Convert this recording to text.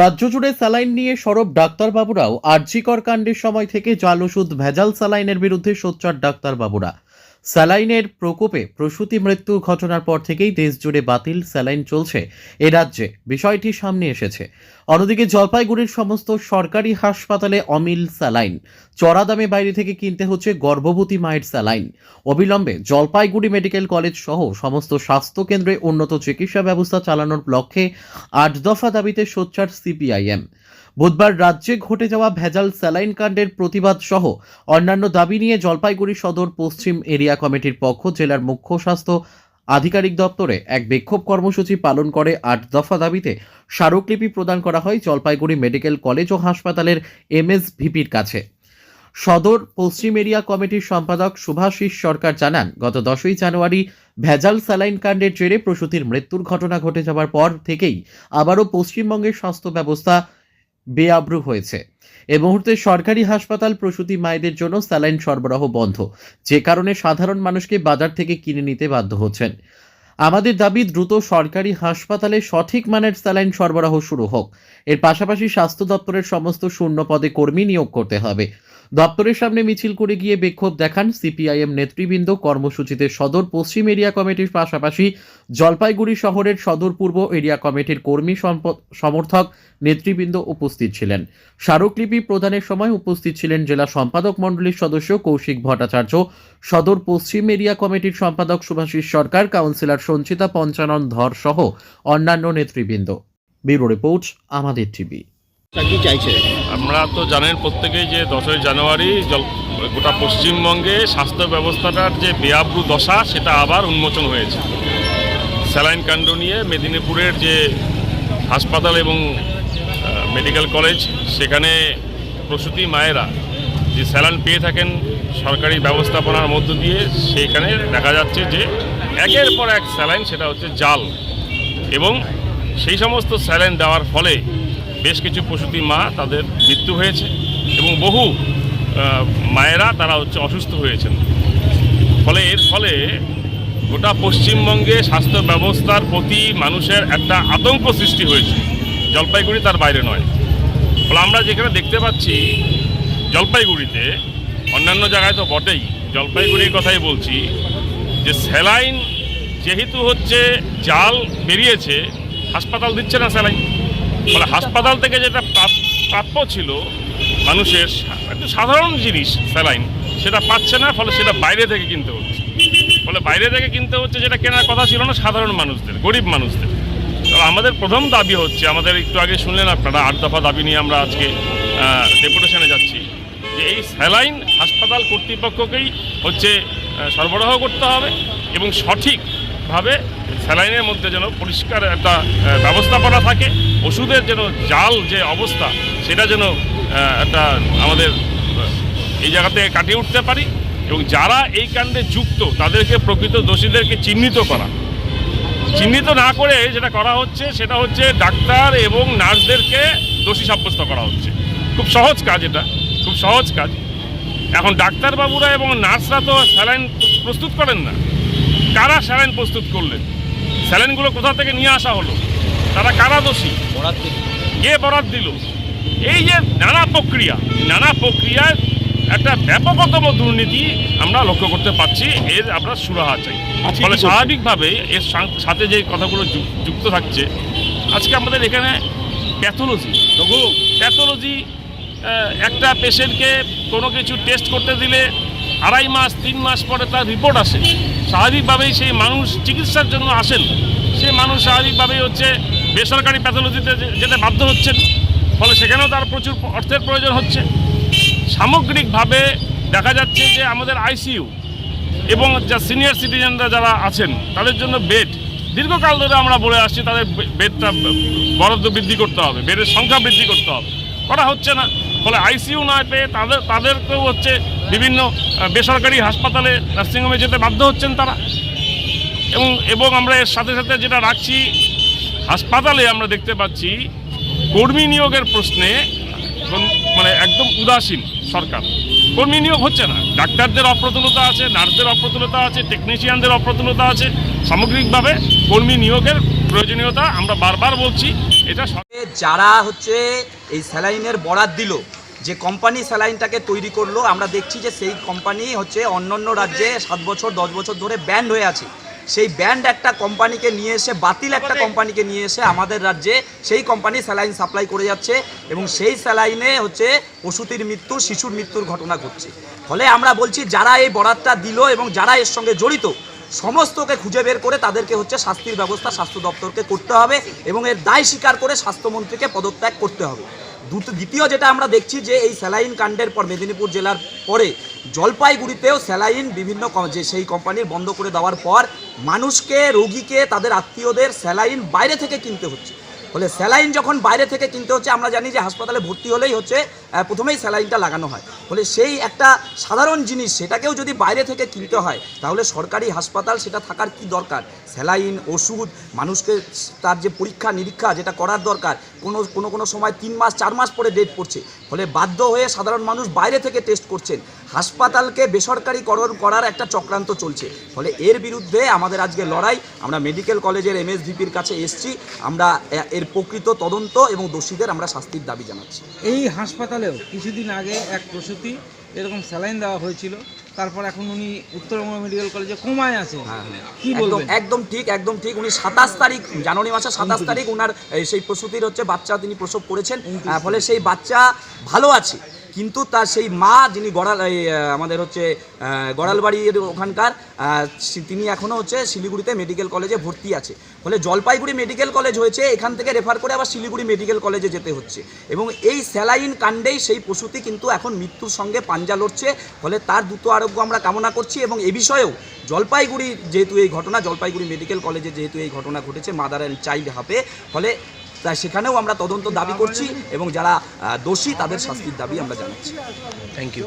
রাজ্য জুড়ে স্যালাইন নিয়ে সরব ডাক্তারবাবুরাও আর্জিকর কাণ্ডের সময় থেকে জাল ওষুধ ভেজাল স্যালাইনের বিরুদ্ধে সোচ্চার ডাক্তারবাবুরা। স্যালাইনের প্রকোপে প্রসূতি মৃত্যুর ঘটনার পর থেকেই দেশ জুড়ে বাতিল স্যালাইন চলছে এ রাজ্যে। বিষয়টি সামনে এসেছে। অন্যদিকে জলপাইগুড়ির সমস্ত সরকারি হাসপাতালে অমিল স্যালাইন। চড়া দামে বাইরে থেকে কিনতে হচ্ছে গর্ভবতী মায়ের স্যালাইন। অবিলম্বে জলপাইগুড়ি মেডিকেল কলেজ সহ সমস্ত স্বাস্থ্য কেন্দ্রে উন্নত চিকিৎসা ব্যবস্থা চালানোর লক্ষ্যে আট দফা দাবিতে সোচ্চার সিপিআইএম। বুধবার রাজ্যে ঘটে যাওয়া ভেজাল স্যালাইন কাণ্ডের প্রতিবাদ সহ অন্যান্য দাবি নিয়ে জলপাইগুড়ি সদর পশ্চিম এরিয়া কমিটির পক্ষ, জেলার মুখ্য স্বাস্থ্য আধিকারিক দপ্তরে এক বিক্ষোভ কর্মসূচি পালন করে আট দফা দাবিতে স্মারকলিপি প্রদান করা হয় জলপাইগুড়ি মেডিকেল কলেজ ও হাসপাতালের এমএসভিপির কাছে। সদর পশ্চিম এরিয়া কমিটির সম্পাদক শুভাশিস সরকার জানান, গত দশই জানুয়ারি ভেজাল স্যালাইন কাণ্ডের জেরে প্রসূতির মৃত্যুর ঘটনা ঘটে যাওয়ার পর থেকেই আবারও পশ্চিমবঙ্গের স্বাস্থ্য ব্যবস্থা বেআব্রু হয়েছে। এ মুহূর্তে সরকারি হাসপাতাল প্রসূতি মায়েদের জন্য স্যালাইন সরবরাহ বন্ধ, যে কারণে সাধারণ মানুষকে বাজার থেকে কিনে নিতে বাধ্য হচ্ছেন। আমাদের দাবি, দ্রুত সরকারি হাসপাতালে সঠিক মানের স্যালাইন সরবরাহ শুরু হোক। এর পাশাপাশি স্বাস্থ্য দপ্তরের সমস্ত শূন্য পদে কর্মী নিয়োগ করতে হবে। দপ্তরের সামনে মিছিল করে গিয়ে বিক্ষোভ দেখান সিপিআইএম নেতৃবৃন্দ। কর্মসূচিতে সদর পশ্চিম এরিয়া কমিটির পাশাপাশি জলপাইগুড়ি শহরের সদর পূর্ব এরিয়া কমিটির কর্মী সমর্থক নেতৃবৃন্দ উপস্থিত ছিলেন। স্মারকলিপি প্রদানের সময় উপস্থিত ছিলেন জেলা সম্পাদক মণ্ডলীর সদস্য কৌশিক ভট্টাচার্য, সদর পশ্চিম এরিয়া কমিটির সম্পাদক সুভাষিস সরকার, কাউন্সিলর সঞ্চিতা পঞ্চানন ধর সহ অন্যান্য নেতৃবৃন্দ। Bureau report, Amader TV. চাইছে? আমরা তো জানেন প্রত্যেকেই যে দশই জানুয়ারি জল, গোটা পশ্চিমবঙ্গে স্বাস্থ্য ব্যবস্থাটার যে বেআব্রু দশা, সেটা আবার উন্মোচন হয়েছে। স্যালাইন কাণ্ড নিয়ে মেদিনীপুরের যে হাসপাতাল এবং মেডিকেল কলেজ, সেখানে প্রসূতি মায়েরা যে স্যালাইন পেয়ে থাকেন সরকারি ব্যবস্থাপনার মধ্য দিয়ে, সেখানে দেখা যাচ্ছে যে একের পর এক স্যালাইন, সেটা হচ্ছে জাল। এবং সেই সমস্ত স্যালাইন দেওয়ার ফলে বেশ কিছু প্রসূতি মা তাদের মৃত্যু হয়েছে এবং বহু মায়েরা তারা হচ্ছে অসুস্থ হয়েছেন। ফলে এর ফলে গোটা পশ্চিমবঙ্গে স্বাস্থ্য ব্যবস্থার প্রতি মানুষের একটা আতঙ্ক সৃষ্টি হয়েছে। জলপাইগুড়ি তার বাইরে নয়। ফলে আমরা যেখানে দেখতে পাচ্ছি, জলপাইগুড়িতে অন্যান্য জায়গায় তো বটেই, জলপাইগুড়ির কথাই বলছি যে স্যালাইন যেহেতু হচ্ছে জাল বেরিয়েছে, হাসপাতাল দিচ্ছে না স্যালাইন। ফলে হাসপাতাল থেকে যেটা প্রাপ- প্রাপ্য ছিল, মানুষের একটা সাধারণ জিনিস, স্যালাইন, সেটা পাচ্ছে না, ফলে সেটা বাইরে থেকে কিনতে হচ্ছে। ফলে বাইরে থেকে কিনতে হচ্ছে যেটা কেনার কথা ছিল না, সাধারণ মানুষদের, গরিব মানুষদের। তো আমাদের প্রথম দাবি হচ্ছে, আমাদের একটু আগে শুনলেন আপনারা, আট দফা দাবি নিয়ে আমরা আজকে ডেপুটেশনে যাচ্ছি, যে এই স্যালাইন হাসপাতাল কর্তৃপক্ষকেই হচ্ছে সরবরাহ করতে হবে এবং সঠিকভাবে স্যালাইনের মধ্যে যেন পরিষ্কার একটা ব্যবস্থাপনা থাকে। ওষুধের যেন জাল যে অবস্থা, সেটা যেন একটা আমাদের এই জায়গা থেকে কাটিয়ে উঠতে পারি এবং যারা এই কাণ্ডে যুক্ত, তাদেরকে প্রকৃত দোষীদেরকে চিহ্নিত করা। চিহ্নিত না করে যেটা করা হচ্ছে, সেটা হচ্ছে ডাক্তার এবং নার্সদেরকে দোষী সাব্যস্ত করা হচ্ছে। খুব সহজ কাজ এটা, খুব সহজ কাজ। এখন ডাক্তারবাবুরা এবং নার্সরা তো স্যালাইন প্রস্তুত করেন না। কারা স্যালাইন প্রস্তুত করলেন? স্যালাইনগুলো কোথা থেকে নিয়ে আসা হলো? তারা কারা দোষী। কে বরাদ দিল? এই যে নানা প্রক্রিয়া নানা প্রক্রিয়ায় একটা ব্যাপকতম দুর্নীতি আমরা লক্ষ্য করতে পারছি এর আমরা সুরাহা চাই। আজকে ফলে স্বাভাবিকভাবে এর সাথে যে কথাগুলো যুক্ত থাকছে আজকে আমাদের এখানে প্যাথোলজি। প্যাথোলজি একটা পেশেন্টকে কোনো কিছু টেস্ট করতে দিলে আড়াই মাস তিন মাস পরে তার রিপোর্ট আসে। স্বাভাবিকভাবেই সেই মানুষ চিকিৎসার জন্য আসেন। সেই মানুষ স্বাভাবিকভাবেই হচ্ছে বেসরকারি প্যাথোলজিতে যেতে বাধ্য হচ্ছেন, ফলে সেখানেও তার প্রচুর অর্থের প্রয়োজন হচ্ছে। সামগ্রিকভাবে দেখা যাচ্ছে যে আমাদের আইসিইউ এবং যা সিনিয়র সিটিজেনরা যারা আছেন, তাদের জন্য বেড দীর্ঘকাল ধরে আমরা বলে আসছি তাদের বেডটা বরাদ্দ বৃদ্ধি করতে হবে, বেডের সংখ্যা বৃদ্ধি করতে হবে। করা হচ্ছে না, ফলে আইসিইউ না পেয়ে তাদের, তাদেরকেও হচ্ছে বিভিন্ন বেসরকারি হাসপাতালে নার্সিংহোমে যেতে বাধ্য হচ্ছেন তারা। এবং এবং আমরা এর সাথে সাথে যেটা রাখছি হাসপাতালে আমরা দেখতে পাচ্ছি কর্মী নিয়োগের প্রশ্নে মানে একদম উদাসীন সরকার। কর্মী নিয়োগ হচ্ছে না। ডাক্তারদের অপ্রতুলতা আছে, নার্সদের অপ্রতুলতা আছে টেকনিশিয়ানদের অপ্রতুলতা আছে। সামগ্রিকভাবে কর্মী নিয়োগের প্রয়োজনীয়তা আমরা বারবার বলছি, এটা যারা হচ্ছে এই স্যালাইনের বরাত দিল, যে কোম্পানি স্যালাইনটাকে তৈরি করল, আমরা দেখছি যে সেই কোম্পানি হচ্ছে অন্যান্য রাজ্যে সাত বছর, দশ বছর ধরে ব্যান্ড হয়ে আছে। সেই ব্যান্ড একটা কোম্পানিকে নিয়ে এসে, বাতিল একটা কোম্পানিকে নিয়ে এসে আমাদের রাজ্যে সেই কোম্পানি স্যালাইন সাপ্লাই করে যাচ্ছে এবং সেই স্যালাইনে হচ্ছে প্রসূতির মৃত্যু, শিশুর মৃত্যুর ঘটনা ঘটছে। ফলে আমরা বলছি, যারা এই বরাতটা দিল এবং যারা এর সঙ্গে জড়িত, সমস্তকে খুঁজে বের করে তাদেরকে হচ্ছে শাস্তির ব্যবস্থা স্বাস্থ্য দপ্তরকে করতে হবে এবং এর দায় স্বীকার করে স্বাস্থ্যমন্ত্রীকে পদত্যাগ করতে হবে। দ্বিতীয় যেটা আমরা দেখছি যে এই স্যালাইন কাণ্ডের পর মেদিনীপুর জেলার পরে জলপাইগুড়িতেও স্যালাইন বিভিন্ন যে সেই কোম্পানির বন্ধ করে দেওয়ার পর মানুষকে, রোগীকে, তাদের আত্মীয়দের স্যালাইন বাইরে থেকে কিনতে হচ্ছে। ফলে স্যালাইন যখন বাইরে থেকে কিনতে হচ্ছে, আমরা জানি যে হাসপাতালে ভর্তি হলেই হচ্ছে প্রথমেই স্যালাইনটা লাগানো হয়। ফলে সেই একটা সাধারণ জিনিস, সেটাকেও যদি বাইরে থেকে কিনতে হয়, তাহলে সরকারি হাসপাতাল সেটা থাকার কি দরকার? স্যালাইন, ওষুধ, মানুষকে তার যে পরীক্ষা, নিরীক্ষা যেটা করার দরকার, কোনো কোনো কোনো সময় তিন মাস, চার মাস পরে ডেট পড়ছে। ফলে বাধ্য হয়ে সাধারণ মানুষ বাইরে থেকে টেস্ট করছেন। হাসপাতালকে বেসরকারিকরণ করার একটা চক্রান্ত চলছে। ফলে এর বিরুদ্ধে আমাদের আজকে লড়াই আমরা মেডিকেল কলেজের এমএসভিপির কাছে এসছি আমরা এর প্রকৃত তদন্ত এবং দোষীদের আমরা শাস্তির দাবি জানাচ্ছি। এই হাসপাতালেও কিছুদিন আগে এক প্রসূতি এরকম স্যালাইন দেওয়া হয়েছিল তারপর এখন উনি উত্তরবঙ্গ মেডিকেল কলেজে কোমায় আছে। কি একদম বলবেন? একদম ঠিক একদম ঠিক। উনি সাতাশ তারিখ জানুয়ারি মাসের সাতাশ তারিখ উনার এই, সেই প্রসূতির হচ্ছে বাচ্চা তিনি প্রসব করেছেন। ফলে সেই বাচ্চা ভালো আছে। কিন্তু তার সেই মা যিনি গড়াল আমাদের হচ্ছে গড়ালবাড়ির ওখানকার তিনি এখনও হচ্ছে শিলিগুড়িতে মেডিকেল কলেজে ভর্তি আছে। ফলে জলপাইগুড়ি মেডিকেল কলেজ হয়েছে, এখান থেকে রেফার করে আবার শিলিগুড়ি মেডিকেল কলেজে যেতে হচ্ছে। এবং এই স্যালাইন কাণ্ডেই সেই প্রসূতি কিন্তু এখন মৃত্যুর সঙ্গে পাঞ্জা লড়ছে। ফলে তার দ্রুত আরোগ্য আমরা কামনা করছি এবং এ বিষয়েও জলপাইগুড়ি যেহেতু এই ঘটনা, জলপাইগুড়ি মেডিকেল কলেজে যেহেতু এই ঘটনা ঘটেছে মাদার অ্যান্ড চাইল্ড হাবে ফলে তাই সেখানেও আমরা তদন্ত দাবি করছি এবং যারা দোষী তাদের শাস্তির দাবি আমরা জানাচ্ছি। Thank you